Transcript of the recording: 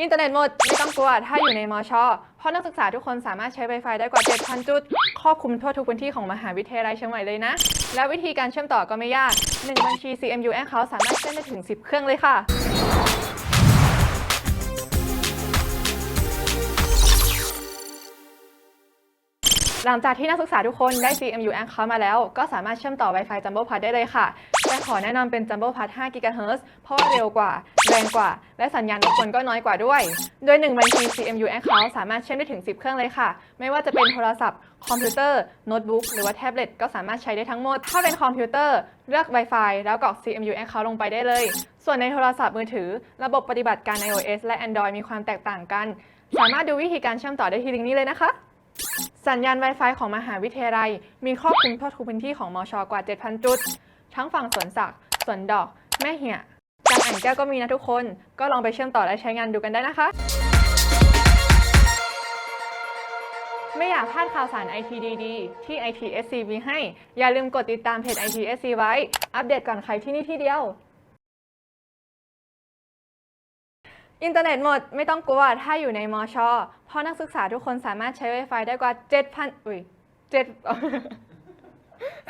อินเทอร์เน็ตหมด ไม่ต้องกลัว ถ้าอยู่ในมอชอเพราะนักศึกษาทุกคนสามารถใช้ Wi-Fi ได้กว่า 7,000 จุด ครอบคลุมทั่วทุกพื้นที่ของมหาวิทยาลัยเชียงใหม่เลยนะ และวิธีการเชื่อมต่อก็ไม่ยาก 1 บัญชี CMU Account สามารถเชื่อมได้ถึง 10 เครื่องเลยค่ะหลังจากที่นักศึกษาทุกคนได้ CMU Account มาแล้ว ก็สามารถเชื่อมต่อ Wi-Fi Jumbo Pass ได้เลยค่ะ แต่ขอแนะนำเป็น Jumbo Pass 5 GHz เพราะว่าเร็วกว่า แรงกว่า และสัญญาณรบกวนก็น้อยกว่าด้วย โดย 1 บัญชี CMU Account สามารถเชื่อมได้ถึง 10 เครื่องเลยค่ะ ไม่ว่าจะเป็นโทรศัพท์ คอมพิวเตอร์ โน้ตบุ๊ก หรือว่าแท็บเล็ตก็สามารถใช้ได้ทั้งหมด ถ้าเป็นคอมพิวเตอร์ เลือก Wi-Fi แล้วกรอก CMU Account ลงไปได้เลย ส่วนในโทรศัพท์มือถือ ระบบปฏิบัติการ iOS และ Android มีความแตกต่างกัน สามารถดูวิธีการเชื่อมต่อได้ที่ลิงก์นี้เลยนะคะสัญญาณ Wi-Fi ของมหาวิทยาลัย มีครอบคลุมทั่วทุกพื้นที่ของมอชอกว่า 7,000 จุด ทั้งฝั่งสวนสักสวนดอก แม่เหี่ยจางอ่างแก้วก็มีนะทุกคน ก็ลองไปเชื่อมต่อและใช้งานดูกันได้นะคะ ไม่อยากพลาดข่าวสาร IT ดีๆ ที่ ITSC มีให้ อย่าลืมกดติดตามเพจ ITSC ไว้ อัปเดตก่อนใครที่นี่ที่เดียว อินเทอร์เน็ตหมดไม่ต้องกลัวถ้าอยู่ในมอชอเพราะนักศึกษาทุกคนสามารถใช้ Wi-Fi ได้กว่า 7,000 อุ้ย 7